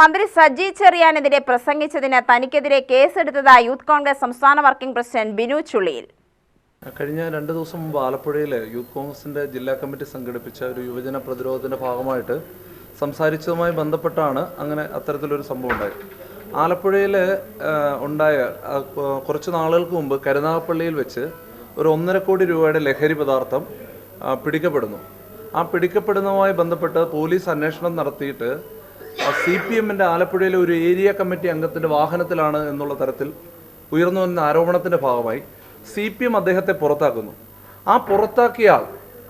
മന്ത്രി സജി ചെറിയാനെതിരെ പ്രസംഗിച്ചതിന് തനിക്കെതിരെ കേസെടുത്തതായി യൂത്ത് കോൺഗ്രസ് സംസ്ഥാന വർക്കിംഗ് പ്രസിഡന്റ് ബിനു ചുള്ളിയിൽ. കഴിഞ്ഞ രണ്ട് ദിവസം മുമ്പ് ആലപ്പുഴയിൽ യൂത്ത് കോൺഗ്രസിന്റെ ജില്ലാ കമ്മിറ്റി സംഘടിപ്പിച്ച ഒരു യുവജന പ്രതിരോധത്തിന്റെ ഭാഗമായിട്ട് സംസാരിച്ചതുമായി ബന്ധപ്പെട്ടാണ് അങ്ങനെ അത്തരത്തിലൊരു സംഭവം ഉണ്ടായത്. ആലപ്പുഴയിൽ ഉണ്ടായ കുറച്ച് നാളുകൾക്ക് മുമ്പ് കരുനാഗപ്പള്ളിയിൽ വെച്ച് ഒരു ഒന്നര കോടി രൂപയുടെ ലഹരി പദാർത്ഥം പിടിക്കപ്പെടുന്നു. ആ പിടിക്കപ്പെടുന്നതുമായി ബന്ധപ്പെട്ട് പോലീസ് അന്വേഷണം നടത്തിയിട്ട് സി പി എമ്മിന്റെ ആലപ്പുഴയിലെ ഒരു ഏരിയ കമ്മിറ്റി അംഗത്തിന്റെ വാഹനത്തിലാണ് എന്നുള്ള തരത്തിൽ ഉയർന്നു വന്ന ആരോപണത്തിന്റെ ഭാഗമായി സി പി എം അദ്ദേഹത്തെ പുറത്താക്കുന്നു. ആ പുറത്താക്കിയ ആൾ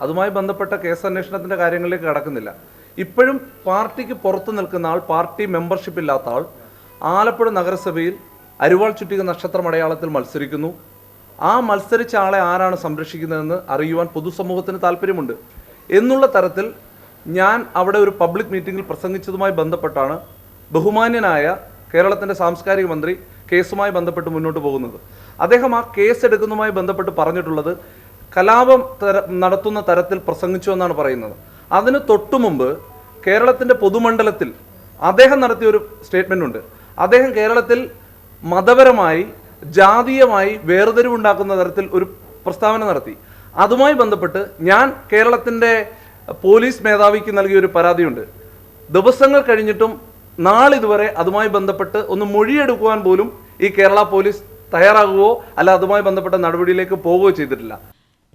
അതുമായി ബന്ധപ്പെട്ട കേസ് അന്വേഷണത്തിന്റെ കാര്യങ്ങളിലേക്ക് കടക്കുന്നില്ല. ഇപ്പോഴും പാർട്ടിക്ക് പുറത്തു നിൽക്കുന്ന ആൾ പാർട്ടി മെമ്പർഷിപ്പ് ഇല്ലാത്ത ആൾ ആലപ്പുഴ നഗരസഭയിൽ അരുവാൾ ചുറ്റിക നക്ഷത്രം അടയാളത്തിൽ മത്സരിക്കുന്നു. ആ മത്സരിച്ച ആളെ ആരാണ് സംരക്ഷിക്കുന്നതെന്ന് അറിയുവാൻ പൊതുസമൂഹത്തിന് താല്പര്യമുണ്ട്. എന്നുള്ള തരത്തിൽ ഞാൻ അവിടെ ഒരു പബ്ലിക് മീറ്റിംഗിൽ പ്രസംഗിച്ചതുമായി ബന്ധപ്പെട്ടാണ് ബഹുമാന്യനായ കേരളത്തിന്റെ സാംസ്കാരിക മന്ത്രി കേസുമായി ബന്ധപ്പെട്ട് മുന്നോട്ട് പോകുന്നത്. അദ്ദേഹം ആ കേസ് എടുക്കുന്നതുമായി ബന്ധപ്പെട്ട് പറഞ്ഞിട്ടുള്ളത് കലാപം നടത്തുന്ന തരത്തിൽ പ്രസംഗിച്ചു എന്നാണ് പറയുന്നത്. അതിന് തൊട്ടു മുമ്പ് കേരളത്തിന്റെ പൊതുമണ്ഡലത്തിൽ അദ്ദേഹം നടത്തിയ ഒരു സ്റ്റേറ്റ്മെന്റ് ഉണ്ട്. അദ്ദേഹം കേരളത്തിൽ മതപരമായി ജാതീയമായി വേർതിരിവുണ്ടാക്കുന്ന തരത്തിൽ ഒരു പ്രസ്താവന നടത്തി. അതുമായി ബന്ധപ്പെട്ട് ഞാൻ കേരളത്തിന്റെ പോലീസ് മേധാവിക്ക് നൽകിയ ഒരു പരാതിയുണ്ട്. ദിവസങ്ങൾ കഴിഞ്ഞിട്ടും നാളിതുവരെ അതുമായി ബന്ധപ്പെട്ട് ഒന്ന് മൊഴിയെടുക്കുവാൻ പോലും ഈ കേരള പോലീസ് തയ്യാറാകുകയോ അല്ല അതുമായി ബന്ധപ്പെട്ട നടപടിയിലേക്ക് പോവുകയോ ചെയ്തിട്ടില്ല.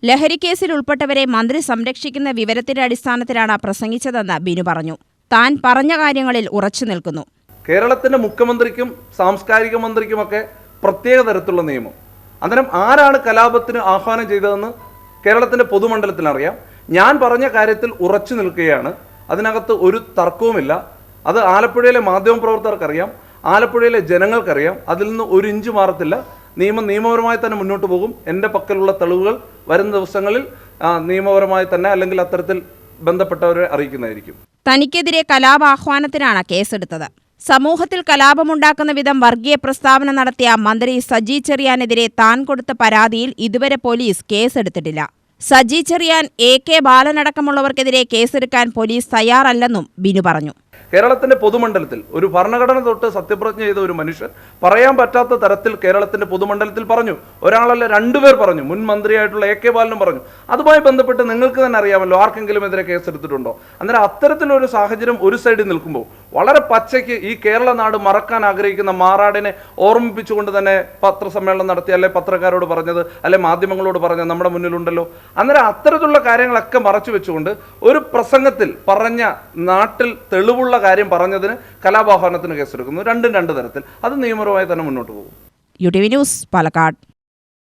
ലഹരിക്കേസിൽ ഉൾപ്പെട്ടവരെ മന്ത്രി സംരക്ഷിക്കുന്ന വിവരത്തിന്റെ അടിസ്ഥാനത്തിലാണ് പ്രസംഗിച്ചതെന്ന് ബിനു പറഞ്ഞു. താൻ പറഞ്ഞ കാര്യങ്ങളിൽ ഉറച്ചു നിൽക്കുന്നു. കേരളത്തിന്റെ മുഖ്യമന്ത്രിക്കും സാംസ്കാരിക മന്ത്രിക്കുമൊക്കെ പ്രത്യേക തരത്തിലുള്ള നിയമം. അന്നേരം ആരാണ് കലാപത്തിന് ആഹ്വാനം ചെയ്തതെന്ന് കേരളത്തിന്റെ പൊതുമണ്ഡലത്തിൽ അറിയാം ഞാൻ പറഞ്ഞ കാര്യത്തിൽ ഉറച്ചു നിൽക്കുകയാണ്. അതിനകത്ത് ഒരു തർക്കവുമില്ല. അത് ആലപ്പുഴയിലെ മാധ്യമപ്രവർത്തകർക്കറിയാം ആലപ്പുഴയിലെ ജനങ്ങൾക്കറിയാം. അതിൽ നിന്ന് ഒരു ഇഞ്ച് മാറത്തില്ല. നിയമം നിയമപരമായി തന്നെ മുന്നോട്ട് പോകും. എന്റെ പക്കലുള്ള തെളിവുകൾ വരും ദിവസങ്ങളിൽ നിയമപരമായി തന്നെ അല്ലെങ്കിൽ അത്തരത്തിൽ ബന്ധപ്പെട്ടവരെ അറിയിക്കുന്നതായിരിക്കും. തനിക്കെതിരെ കലാപാഹ്വാനത്തിനാണ് കേസെടുത്തത്. സമൂഹത്തിൽ കലാപമുണ്ടാക്കുന്ന വിധം വർഗീയ പ്രസ്താവന നടത്തിയ മന്ത്രി സജി ചെറിയാനെതിരെ താൻ കൊടുത്ത പരാതിയിൽ ഇതുവരെ പോലീസ് കേസെടുത്തിട്ടില്ല. സജി ചെറിയാൻ എ കെ ബാലനടക്കമുള്ളവർക്കെതിരെ കേസെടുക്കാൻ പോലീസ് തയ്യാറല്ലെന്നും ബിനു പറഞ്ഞു. കേരളത്തിന്റെ പൊതുമണ്ഡലത്തിൽ ഒരു ഭരണഘടന തൊട്ട് സത്യപ്രതിജ്ഞ ചെയ്ത ഒരു മനുഷ്യൻ പറയാൻ പറ്റാത്ത തരത്തിൽ കേരളത്തിന്റെ പൊതുമണ്ഡലത്തിൽ പറഞ്ഞു. ഒരാളല്ല രണ്ടുപേർ പറഞ്ഞു. മുൻ മന്ത്രിയായിട്ടുള്ള എ കെ ബാലനും പറഞ്ഞു. അതുമായി ബന്ധപ്പെട്ട് നിങ്ങൾക്ക് തന്നെ അറിയാമല്ലോ ആർക്കെങ്കിലും എതിരെ കേസെടുത്തിട്ടുണ്ടോ? അന്നേരം അത്തരത്തിലൊരു സാഹചര്യം ഒരു സൈഡിൽ നിൽക്കുമ്പോൾ വളരെ പച്ചയ്ക്ക് ഈ കേരള നാട് മറക്കാൻ ആഗ്രഹിക്കുന്ന മാറാടിനെ ഓർമ്മിപ്പിച്ചുകൊണ്ട് തന്നെ പത്രസമ്മേളനം നടത്തി അല്ലെ പത്രക്കാരോട് പറഞ്ഞത് അല്ലെ മാധ്യമങ്ങളോട് പറഞ്ഞത് നമ്മുടെ മുന്നിലുണ്ടല്ലോ. അന്നേരം അത്തരത്തിലുള്ള കാര്യങ്ങളൊക്കെ മറച്ചു വെച്ചുകൊണ്ട് ഒരു പ്രസംഗത്തിൽ പറഞ്ഞ നാട്ടിൽ തെളിവുള്ള കാര്യം പറഞ്ഞതിന് കലാപാഹനത്തിന് കേസെടുക്കുന്നു. രണ്ടും രണ്ട് തരത്തിൽ. അത് നിയമപരമായി തന്നെ മുന്നോട്ട് പോകും. U T V news Palakkad.